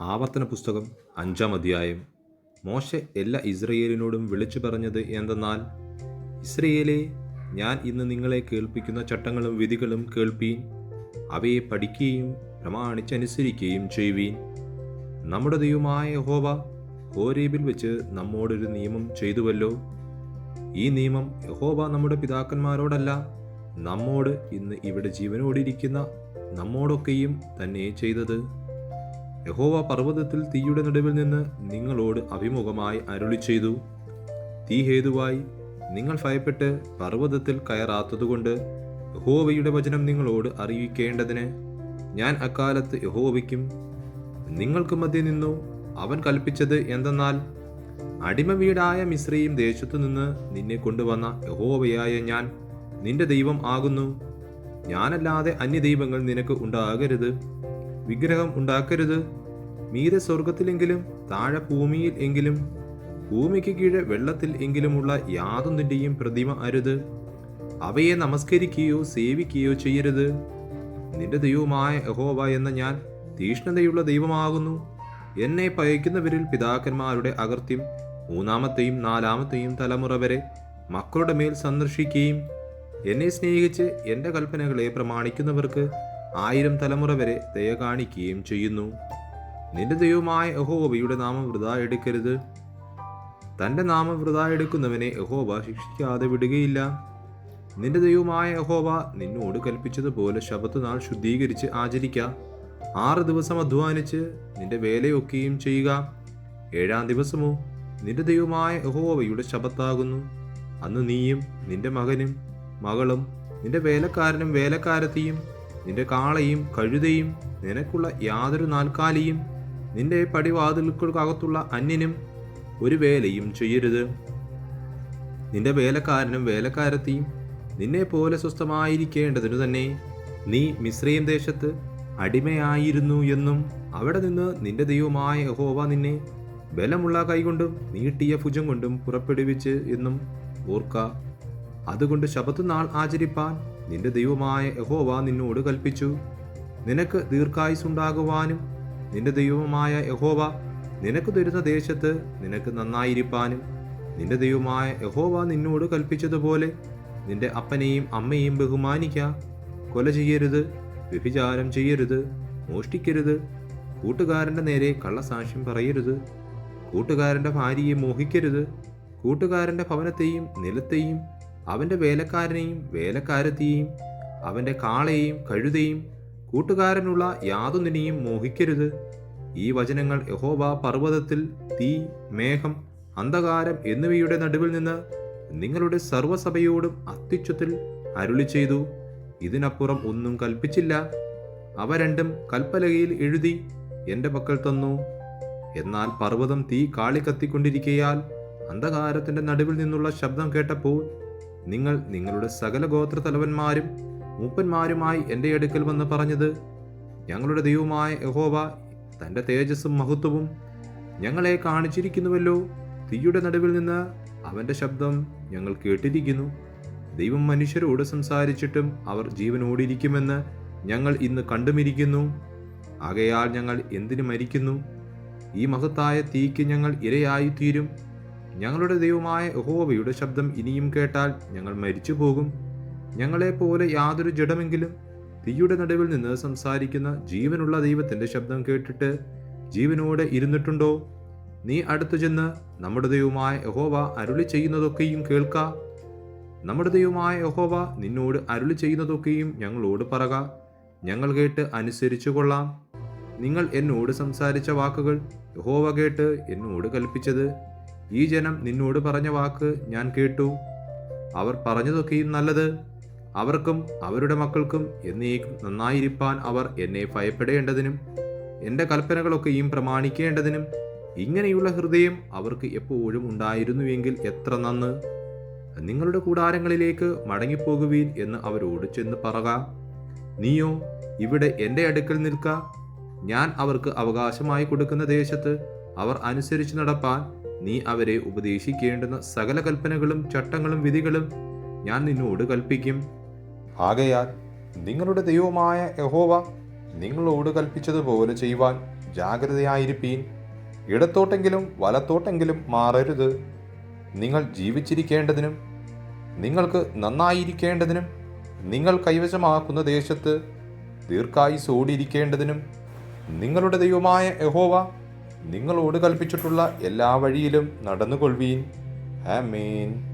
ആവർത്തന പുസ്തകം അഞ്ചാം അധ്യായം. മോശ എല്ലാ ഇസ്രയേലിനോടും വിളിച്ചു പറഞ്ഞത് എന്തെന്നാൽ ഇസ്രയേലെ ഞാൻ ഇന്ന് നിങ്ങളെ കേൾപ്പിക്കുന്ന ചട്ടങ്ങളും വിധികളും കേൾപ്പീൻ അവയെ പഠിക്കുകയും പ്രമാണിച്ചനുസരിക്കുകയും ചെയ്യുവീൻ നമ്മുടെ ദൈവമായ ഹോവ ഹോരേബിൽ വെച്ച് നമ്മോടൊരു നിയമം ചെയ്തുവല്ലോ. ഈ നിയമം യഹോബ നമ്മുടെ പിതാക്കന്മാരോടല്ല നമ്മോട് ഇന്ന് ഇവിടെ ജീവനോടിരിക്കുന്ന നമ്മോടൊക്കെയും തന്നെ ചെയ്തത്. യഹോവ പർവതത്തിൽ തീയുടെ നടുവിൽ നിന്ന് നിങ്ങളോട് അഭിമുഖമായി അരുളി ചെയ്തു തീ ഹേതുവായി നിങ്ങൾ ഭയപ്പെട്ട് പർവതത്തിൽ കയറാത്തതുകൊണ്ട് യഹോവയുടെ വചനം നിങ്ങളോട് അറിയിക്കേണ്ടതിന് ഞാൻ അക്കാലത്ത് യഹോവയ്ക്കും നിങ്ങൾക്ക് മധ്യ നിന്നു അവൻ കൽപ്പിച്ചത് എന്തെന്നാൽ അടിമ വീടായ മിശ്രയും ദേശത്തു നിന്ന് നിന്നെ കൊണ്ടുവന്ന യഹോവയായ ഞാൻ നിന്റെ ദൈവം ആകുന്നു. ഞാനല്ലാതെ അന്യദൈവങ്ങൾ നിനക്ക് ഉണ്ടാകരുത് വിഗ്രഹം ഉണ്ടാക്കരുത് മീതെ സ്വർഗത്തിലെങ്കിലും താഴെ ഭൂമിയിൽ എങ്കിലും ഭൂമിക്ക് കീഴെ വെള്ളത്തിൽ എങ്കിലുമുള്ള യാതൊന്നിന്റെയും പ്രതിമ അരുത്. അവയെ നമസ്കരിക്കുകയോ സേവിക്കുകയോ ചെയ്യരുത്. നിന്റെ ദൈവമായ യഹോവ എന്ന ഞാൻ തീഷ്ണതയുള്ള ദൈവമാകുന്നു. എന്നെ പയക്കുന്നവരിൽ പിതാക്കന്മാരുടെ അകർത്യം മൂന്നാമത്തെയും നാലാമത്തെയും തലമുറ വരെ മക്കളുടെ മേൽ സന്ദർശിക്കുകയും എന്നെ സ്നേഹിച്ച് എന്റെ കൽപ്പനകളെ പ്രമാണിക്കുന്നവർക്ക് ആയിരം തലമുറ വരെ ദയ കാണിക്കുകയും ചെയ്യുന്നു. നിന്റെ ദൈവമായ യഹോവയുടെ നാമം വൃതാ എടുക്കരുത്. തന്റെ നാമം വൃതാ എടുക്കുന്നവനെ യഹോവ ശിക്ഷിക്കാതെ വിടുകയില്ല. നിന്റെ ദൈവമായ യഹോവ നിന്നോട് കൽപ്പിച്ചതുപോലെ ശബത്ത് നാൾ ശുദ്ധീകരിച്ച് ആചരിക്ക. ആറ് ദിവസം അധ്വാനിച്ച് നിന്റെ വേലയൊക്കെയും ചെയ്യുക. ഏഴാം ദിവസമോ നിന്റെ ദൈവമായ യഹോവയുടെ ശബത്താകുന്നു അന്ന് നീയും നിന്റെ മകനും മകളും നിന്റെ വേലക്കാരനും വേലക്കാരത്തിയും നിന്റെ കാളയും കഴുതയും നിനക്കുള്ള യാതൊരു നാൽക്കാലിയും നിന്റെ പടിവാതിലുകൾക്കകത്തുള്ള അന്യനും ഒരു വേലയും ചെയ്യരുത്. നിന്റെ വേലക്കാരനും വേലക്കാരത്തിയും നിന്നെ പോലെ സ്വസ്ഥമായിരിക്കേണ്ടതിനു തന്നെ നീ മിശ്രീം ദേശത്ത് അടിമയായിരുന്നു എന്നും അവിടെ നിന്ന് നിന്റെ ദൈവമായ യഹോവ നിന്നെ ബലമുള്ള കൈകൊണ്ടും നീട്ടിയ ഭുജം കൊണ്ടും പുറപ്പെടുവിച്ച് എന്നും ഓർക്ക. അതുകൊണ്ട് ശബത്ത് നാൾ ആചരിപ്പാൻ നിന്റെ ദൈവമായ യഹോവ നിന്നോട് കൽപ്പിച്ചു. നിനക്ക് ദീർഘായുസുണ്ടാകുവാനും നിന്റെ ദൈവമായ യഹോവ നിനക്ക് തരുന്ന ദേശത്ത് നിനക്ക് നന്നായിരിക്കാനും നിന്റെ ദൈവമായ യഹോവ നിന്നോട് കൽപ്പിച്ചതുപോലെ നിന്റെ അപ്പനെയും അമ്മയെയും ബഹുമാനിക്ക. കൊല ചെയ്യരുത് വ്യഭിചാരം ചെയ്യരുത് മോഷ്ടിക്കരുത്. കൂട്ടുകാരന്റെ നേരെ കള്ളസാക്ഷ്യം പറയരുത്. കൂട്ടുകാരന്റെ ഭാര്യയെ മോഹിക്കരുത്. കൂട്ടുകാരന്റെ ഭവനത്തെയും നിലത്തെയും അവന്റെ വേലക്കാരനെയും വേലക്കാരത്തെയും അവന്റെ കാളയെയും കഴുതയും കൂട്ടുകാരനുള്ള യാതൊന്നിനെയും മോഹിക്കരുത്. ഈ വചനങ്ങൾ യഹോബ പർവതത്തിൽ തീ മേഘം അന്ധകാരം എന്നിവയുടെ നടുവിൽ നിന്ന് നിങ്ങളുടെ സർവസഭയോടും അത്യുച്ചത്തിൽ അരുളി ചെയ്തു. ഇതിനപ്പുറം ഒന്നും കൽപ്പിച്ചില്ല. അവ രണ്ടും കൽപ്പലകയിൽ എഴുതി എന്റെ പക്കൽ തന്നു. എന്നാൽ പർവതം തീ കാളി കത്തിക്കൊണ്ടിരിക്കയാൽ അന്ധകാരത്തിന്റെ നടുവിൽ നിന്നുള്ള ശബ്ദം കേട്ടപ്പോൾ നിങ്ങൾ നിങ്ങളുടെ സകല ഗോത്ര തലവന്മാരും മൂപ്പന്മാരുമായി എന്റെ അടുക്കൽ വന്ന് പറഞ്ഞത് ഞങ്ങളുടെ ദൈവമായ യഹോവ തന്റെ തേജസ്സും മഹത്വവും ഞങ്ങളെ കാണിച്ചിരിക്കുന്നുവല്ലോ. തീയുടെ നടുവിൽ നിന്ന് അവന്റെ ശബ്ദം ഞങ്ങൾ കേട്ടിരിക്കുന്നു. ദൈവം മനുഷ്യരോട് സംസാരിച്ചിട്ടും അവർ ജീവനോടിരിക്കുമെന്ന് ഞങ്ങൾ ഇന്ന് കണ്ടുമിരിക്കുന്നു. ആകയാൽ ഞങ്ങൾ എന്തിനു മരിക്കുന്നു? ഈ മഹത്തായ തീക്ക് ഞങ്ങൾ ഇരയായി തീരും ഞങ്ങളുടെ ദൈവമായ യഹോവയുടെ ശബ്ദം ഇനിയും കേട്ടാൽ ഞങ്ങൾ മരിച്ചു പോകും ഞങ്ങളെപ്പോലെ യാതൊരു ജഡമെങ്കിലും തീയുടെ നടുവിൽ നിന്ന് സംസാരിക്കുന്ന ജീവനുള്ള ദൈവത്തിന്റെ ശബ്ദം കേട്ടിട്ട് ജീവനോടെ ഇരുന്നിട്ടുണ്ടോ? നീ അടുത്തു ചെന്ന് നമ്മുടെ ദൈവമായ യഹോവ അരുളി ചെയ്യുന്നതൊക്കെയും കേൾക്ക. നമ്മുടെ ദൈവമായ യഹോവ നിന്നോട് അരുളി ചെയ്യുന്നതൊക്കെയും ഞങ്ങളോട് പറക. ഞങ്ങൾ കേട്ട് അനുസരിച്ചു കൊള്ളാം. നിങ്ങൾ എന്നോട് സംസാരിച്ച വാക്കുകൾ യഹോവ കേട്ട് എന്നോട് കൽപ്പിച്ചത്. ഈ ജനം നിന്നോട് പറഞ്ഞ വാക്ക് ഞാൻ കേട്ടു. അവർ പറഞ്ഞതൊക്കെയും നല്ലത്. അവർക്കും അവരുടെ മക്കൾക്കും എന്നേക്കും നന്നായിരിക്കാൻ അവർ എന്നെ ഭയപ്പെടേണ്ടതിനും എന്റെ കൽപ്പനകളൊക്കെയും പ്രമാണിക്കേണ്ടതിനും ഇങ്ങനെയുള്ള ഹൃദയം അവർക്ക് എപ്പോഴും ഉണ്ടായിരുന്നുവെങ്കിൽ എത്ര നന്ന്. നിങ്ങളുടെ കൂടാരങ്ങളിലേക്ക് മടങ്ങിപ്പോകുവീൻ എന്ന് അവരോട് ചെന്ന് പറക. നീയോ ഇവിടെ എന്റെ അടുക്കൽ നിൽക്ക. ഞാൻ അവർക്ക് അവകാശമായി കൊടുക്കുന്ന ദേശത്ത് അവർ അനുസരിച്ച് നടപ്പാൻ നീ അവരെ ഉപദേശിക്കേണ്ടുന്ന സകല കൽപ്പനകളും ചട്ടങ്ങളും വിധികളും ഞാൻ നിന്നോട് കൽപ്പിക്കും. ആകയാൽ നിങ്ങളുടെ ദൈവമായ യഹോവ നിങ്ങളോട് കൽപ്പിച്ചതുപോലെ ചെയ്യുവാൻ ജാഗ്രതയായിരിപ്പീൻ. ഇടത്തോട്ടെങ്കിലും വലത്തോട്ടെങ്കിലും മാറരുത്. നിങ്ങൾ ജീവിച്ചിരിക്കേണ്ടതിനും നിങ്ങൾക്ക് നന്നായിരിക്കേണ്ടതിനും നിങ്ങൾ കൈവശമാക്കുന്ന ദേശത്ത് ദീർഘായുസോടിയിരിക്കേണ്ടതിനും നിങ്ങളുടെ ദൈവമായ യഹോവ നിങ്ങളോട് കൽപ്പിച്ചിട്ടുള്ള എല്ലാ വഴിയിലും നടന്നുകൊള്ളുവീൻ. ആമേൻ.